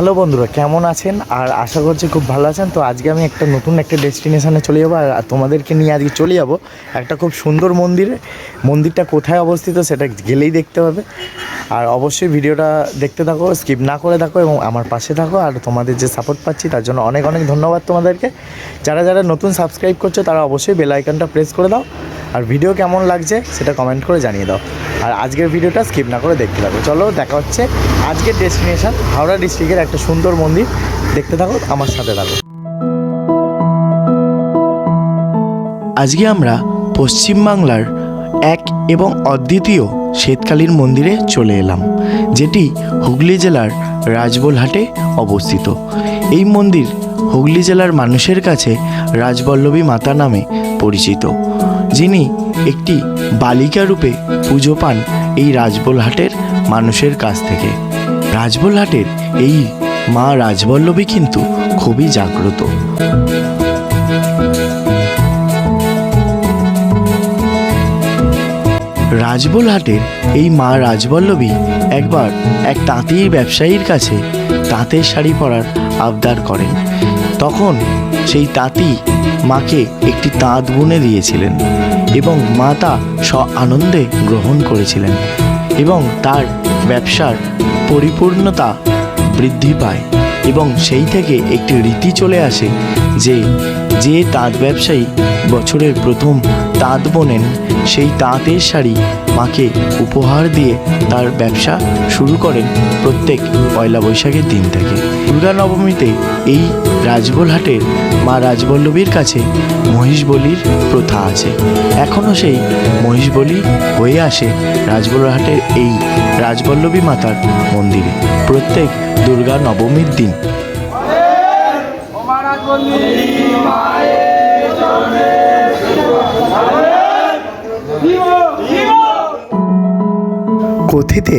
Hello বন্ধুরা, কেমন আছেন? আর আশা করছি খুব ভালো আছেন। তো আজকে আমি একটা নতুন একটা ডেস্টিনেশানে চলে যাব, আর তোমাদেরকে নিয়ে আজকে চলে যাব একটা খুব সুন্দর মন্দিরে। মন্দিরটা কোথায় অবস্থিত সেটা গেলেই দেখতে পাবে। আর অবশ্যই ভিডিওটা দেখতে থাকো, স্কিপ না করে থাকো এবং আমার পাশে থাকো। আর তোমাদের যে সাপোর্ট পাচ্ছি, তার জন্য অনেক অনেক ধন্যবাদ তোমাদেরকে। যারা যারা নতুন সাবস্ক্রাইব করছ, তারা অবশ্যই বেল আইকনটা প্রেস করে দাও। আর ভিডিও কেমন লাগছে, সেটা কমেন্ট করে জানিয়ে দাও। আর আজকের ভিডিওটা স্কিপ না করে দেখতে থাকো। চলো দেখা হচ্ছে আজকের ডেস্টিনেশন হাওড়া ডিস্ট্রিক্টের একটা সুন্দর মন্দির। দেখতে থাকো, আমার সাথে থাকো। আজকে আমরা পশ্চিমবাংলার এক এবং অদ্বিতীয় শ্বেতকালীর মন্দিরে চলে এলাম, যেটি হুগলি জেলার রাজবলহাটে অবস্থিত। এই মন্দির হুগলি জেলার মানুষের কাছে রাজবল্লভী মাতা নামে পরিচিত, যিনি একটি বালিকা রূপে পুজো পান এই রাজবলহাটের মানুষের কাছ থেকে। রাজবলহাটের এই মা রাজবল্লভী কিন্তু খুবই জাগ্রত। রাজবলহাটের এই মা রাজবল্লভী একবার এক তাঁতির ব্যবসায়ীর কাছে তাঁতের শাড়ি পরার আবদার করেন। তখন সেই তাঁতি মাকে একটি তাঁত বুনে দিয়েছিলেন। এবং মা তা আনন্দে গ্রহণ করেছিলেন এবং তার ব্যবসার পরিপূর্ণতা বৃদ্ধি পায় এবং সেই থেকে একটি রীতি চলে আসে যে যে তাঁত ব্যবসায়ী বছরের প্রথম তাঁত বোনেন, সেই তাঁতের শাড়ি মাকে উপহার দিয়ে তার ব্যবসা শুরু করেন প্রত্যেক পয়লা বৈশাখের দিন থেকে। দুর্গা নবমীতে এই রাজবলহাটের মা রাজবল্লভীর কাছে মহিষ বলির প্রথা আছে। এখনও সেই মহিষ বলি হয়ে আসে রাজবলহাটের এই রাজবল্লভী মাতার মন্দিরে প্রত্যেক দুর্গা নবমীর দিন। কথিতে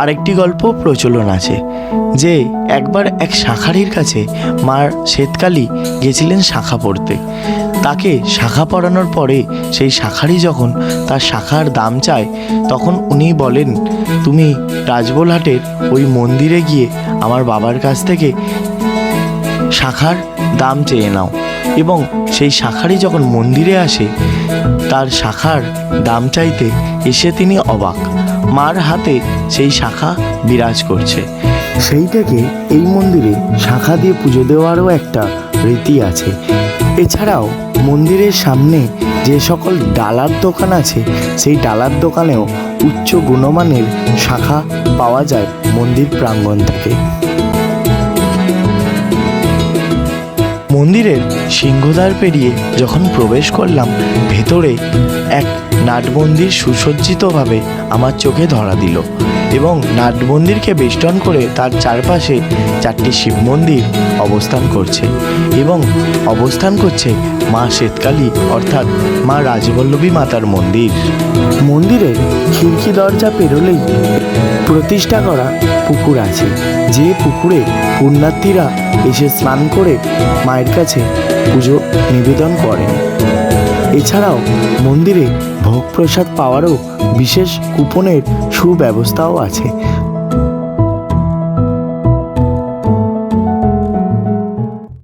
আরেকটি গল্প প্রচলন আছে, যে একবার এক শাখারির কাছে মার শ্বেতকালী গেছিলেন শাখা পড়তে। তাকে শাখা পড়ানোর পরে সেই শাখারি যখন তার শাখার দাম চায়, তখন উনি বলেন, তুমি রাজবলহাটের ওই মন্দিরে গিয়ে আমার বাবার কাছ থেকে শাখার দাম চেয়ে নাও। এবং সেই শাখারি যখন মন্দিরে আসে, তার শাখার দাম চাইতে এসে তিনি অবাক। মার হাতে সেই শাখা বিরাজ করছে। সেই থেকে এই মন্দিরে শাখা দিয়ে পুজো দেওয়ারও একটা রীতি আছে। এছাড়াও মন্দিরের সামনে যে সকল ডালার দোকান আছে, সেই ডালার দোকানেও উচ্চ গুণমানের শাখা পাওয়া যায় মন্দির প্রাঙ্গণ থেকে। মন্দিরের সিংহদ্বার পেরিয়ে যখন প্রবেশ করলাম, ভেতরে এক নাটমন্দির সুসজ্জিতভাবে আমার চোখে ধরা দিল এবং নাটমন্দিরকে বেষ্টন করে তার চারপাশে চারটি শিব মন্দির অবস্থান করছে এবং অবস্থান করছে মা শ্বেতকালী, অর্থাৎ মা রাজবল্লভী মাতার মন্দির। মন্দিরের খিড়কি দরজা পেরোলেই প্রতিষ্ঠা করা পুকুর আছে। যে পুকুরে পুণ্যার্থীরা এসে স্নান করে মায়ের কাছে পুজো নিবেদন করেন। এছাড়াও মন্দিরে ভোগ প্রসাদ পাওয়ারও বিশেষ কুপনের সুব্যবস্থাও আছে।